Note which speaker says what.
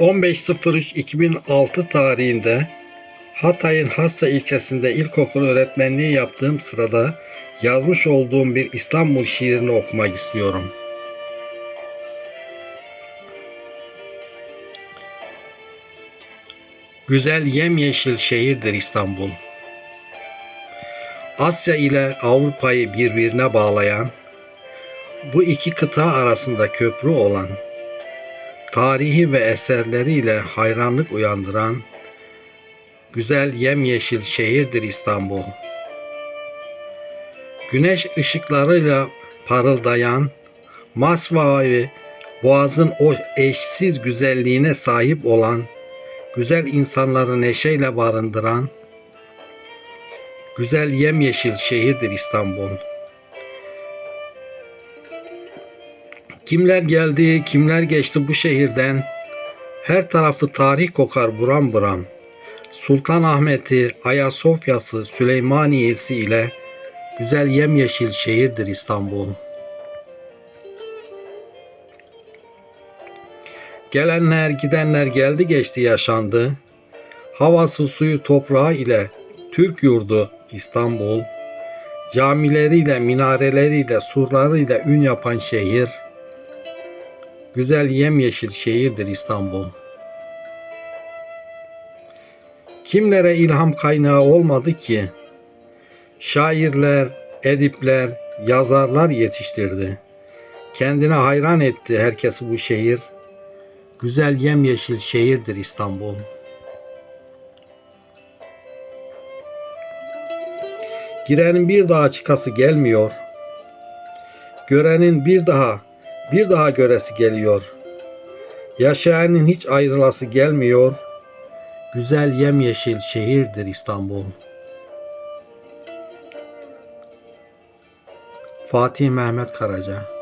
Speaker 1: 15.03.2006 tarihinde Hatay'ın Hassa ilçesinde ilkokul öğretmenliği yaptığım sırada yazmış olduğum bir İstanbul şiirini okumak istiyorum. Güzel yemyeşil şehirdir İstanbul. Asya ile Avrupa'yı birbirine bağlayan, bu iki kıta arasında köprü olan, tarihi ve eserleriyle hayranlık uyandıran güzel yemyeşil şehirdir İstanbul. Güneş ışıklarıyla parıldayan masmavi boğazın o eşsiz güzelliğine sahip olan güzel insanları neşeyle barındıran güzel yemyeşil şehirdir İstanbul. Kimler geldi, kimler geçti bu şehirden. Her tarafı tarih kokar buram buram. Sultanahmet'i, Ayasofya'sı, Süleymaniye'si ile güzel yemyeşil şehirdir İstanbul. Gelenler gidenler geldi geçti yaşandı. Havası suyu toprağı ile Türk yurdu İstanbul. Camileriyle, minareleriyle, surlarıyla ün yapan şehir. Güzel yemyeşil şehirdir İstanbul. Kimlere ilham kaynağı olmadı ki? Şairler, edipler, yazarlar yetiştirdi. Kendine hayran etti herkesi bu şehir. Güzel yemyeşil şehirdir İstanbul. Girenin bir daha çıkası gelmiyor. Görenin bir daha, bir daha göresi geliyor. Yaşayanın hiç ayrılası gelmiyor. Güzel yemyeşil şehirdir İstanbul. Fatih Mehmet Karaca